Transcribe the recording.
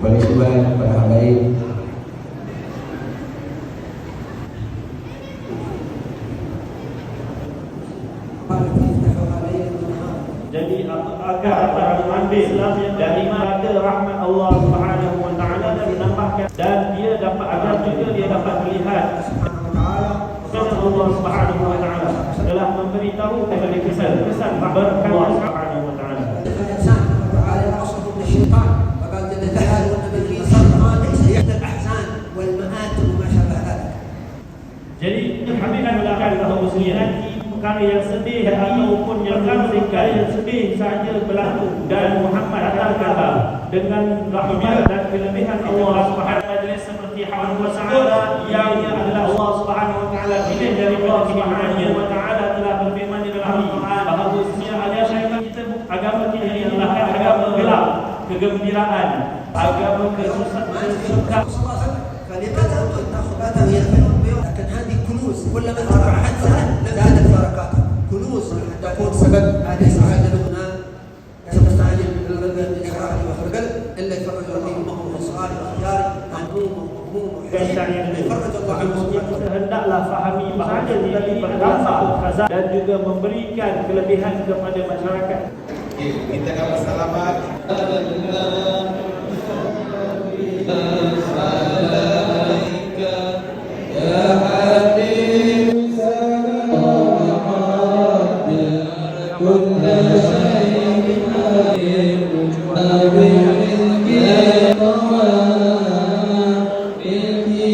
Pada hal lain. Jadi agar dapat mengambil daripada rahmat Allah Subhanahu Wa Taala dan menambahkan dan dia dapat agar juga dia dapat melihat Allah Subhanahu Wa Taala telah memberitahu kepada kesan kesan berkat Allah Jadi kami akan melakukan bahawa muslim nanti perkara yang sedih ataupun yang perkara yang sedih saja berlaku. Dan Muhammad akan kabar dengan rahmat dan kelebihan Allah Subhanahu wa taala seperti hawan kuasa yang adalah Allah Subhanahu wa taala pilih dari Allah Subhanahu wa taala telah berfirman di dalam Al-Quran. Bahawa sesungguhnya ada syaitan kita agama kita ini adalah agama gelap kegembiraan agama kesusahan kesukaan kalian tahu tak yang كلما رفع حدها زادت بركاتها كنوز تكون سبب هذه سعادتنا سنستعجل من الرجل بالإكراه والرجل إلا يفرج الله أمه وصغار وخيار مهموم ومهموم وحزين يفرج الله عنه kita hendaklah fahami bahawa tadi berdampak khazan dan juga memberikan kelebihan kepada masyarakat. kita akan bersalamat